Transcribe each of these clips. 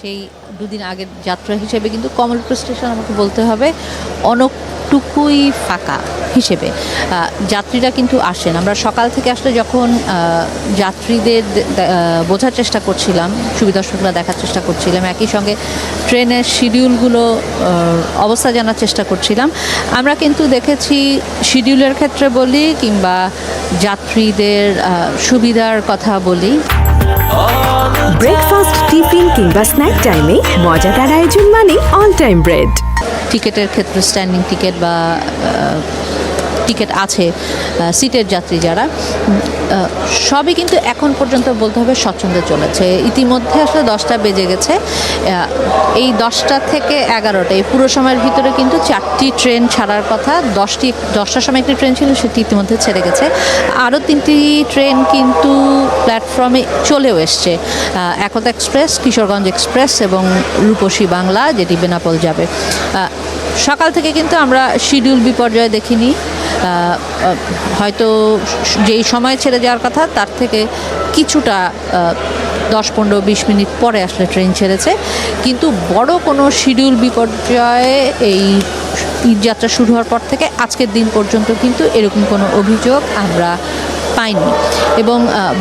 সেই দুদিন আগের যাত্রা হিসেবে কিন্তু কমলপুর স্টেশন আমাকে বলতে হবে, অনেকটুকুই ফাঁকা হিসেবে। যাত্রীরা কিন্তু আসেন। আমরা সকাল থেকে আসলে যখন যাত্রীদের বোঝার চেষ্টা করছিলাম সুবিধার্শকরা দেখার চেষ্টা করছিলাম, একই সঙ্গে ট্রেনের শিডিউলগুলো অবস্থা জানার চেষ্টা করছিলাম। আমরা কিন্তু দেখেছি শিডিউলের ক্ষেত্রে বলি কিংবা যাত্রীদের সুবিধার কথা বলি। ব্রেকফাস্ট টিফিন কিংবা স্ন্যাক টাইমে মজাদার আয়োজন মানে অল টাইম ব্রেড টিকেটের ক্ষেত্রে স্ট্যান্ডিং টিকিট বা টিকিট আছে সিটের যাত্রী যারা সবই কিন্তু এখন পর্যন্ত বলতে হবে স্বচ্ছন্দে চলেছে। ইতিমধ্যে আসলে দশটা বেজে গেছে এই দশটা থেকে এগারোটা, এই পুরো সময়ের ভিতরে কিন্তু চারটি ট্রেন ছাড়ার কথা, দশটি, দশটার সময় একটি ট্রেন ছিল, সেটি ইতিমধ্যে ছেড়ে গেছে। আরও তিনটি ট্রেন কিন্তু প্ল্যাটফর্মে চলেও এসছে একতা এক্সপ্রেস, কিশোরগঞ্জ এক্সপ্রেস এবং রূপসী বাংলা, যেটি বেনাপোল যাবে। সকাল থেকে কিন্তু আমরা শিডিউল বিপর্যয় দেখিনি। হয়তো যেই সময় ছেড়ে যাওয়ার কথা, তার থেকে কিছুটা দশ পনেরো বিশ মিনিট পরে আসলে ট্রেন ছেড়েছে। কিন্তু বড় কোনো শিডিউল বিপর্যয়ে এই ঈদ যাত্রা শুরু হওয়ার পর থেকে আজকের দিন পর্যন্ত কিন্তু এরকম কোনো অভিযোগ আমরা পাইনি। এবং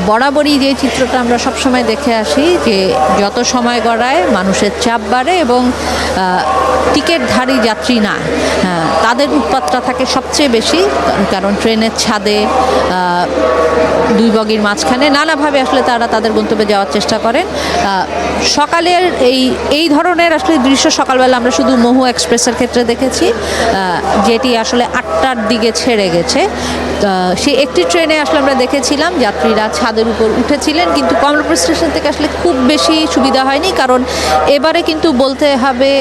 বরাবরই যে চিত্রটা আমরা সবসময় দেখে আসি যে যত সময় গড়ায় মানুষের চাপ বাড়ে এবং টিকিটধারী যাত্রী না তাদের উৎপাতটা থাকে সবচেয়ে বেশি, কারণ ট্রেনের ছাদে দুই বগির মাঝখানে নানাভাবে আসলে তারা তাদের গন্তব্যে যাওয়ার চেষ্টা করেন। সকালের এই এই ধরনের আসলে দৃশ্য সকালবেলা আমরা শুধু মহু এক্সপ্রেসের ক্ষেত্রে দেখেছি যেটি আসলে আটটার দিকে ছেড়ে গেছে। সেই একটি ট্রেনে আসলে আমরা দেখেছিলাম, যাত্রীরা ছাদের উপর উঠেছিলেন, কিন্তু কমলাপুর স্টেশন থেকে আসলে খুব বেশি সুবিধা হয়নি, কারণ এবারে কিন্তু বলতে হবে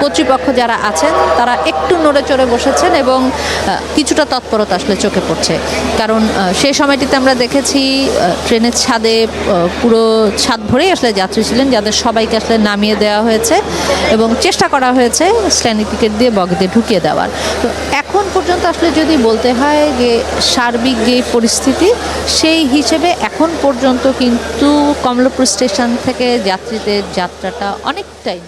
কর্তৃপক্ষ যারা আছেন, তারা একটু নড়ে চড়ে বসেছেন এবং কিছুটা তৎপরতা আসলে চোখে পড়ছে। কারণ সেই সময়টিতে আমরা দেখেছি ট্রেনের ছাদে পুরো ছাদ ভরেই আসলে যাত্রী ছিলেন যাদের সবাইকে আসলে নামিয়ে দেওয়া হয়েছে এবং চেষ্টা করা হয়েছে স্ট্যান্ডিং টিকিট দিয়ে বগিতে ঢুকিয়ে দেওয়ার। তো এখন পর্যন্ত আসলে যদি বলতে হয় যে সার্বিক যে পরিস্থিতি, সেই হিসেবে এখন পর্যন্ত কিন্তু কমলাপুর স্টেশন থেকে যাত্রীদের যাত্রাটা অনেকটাই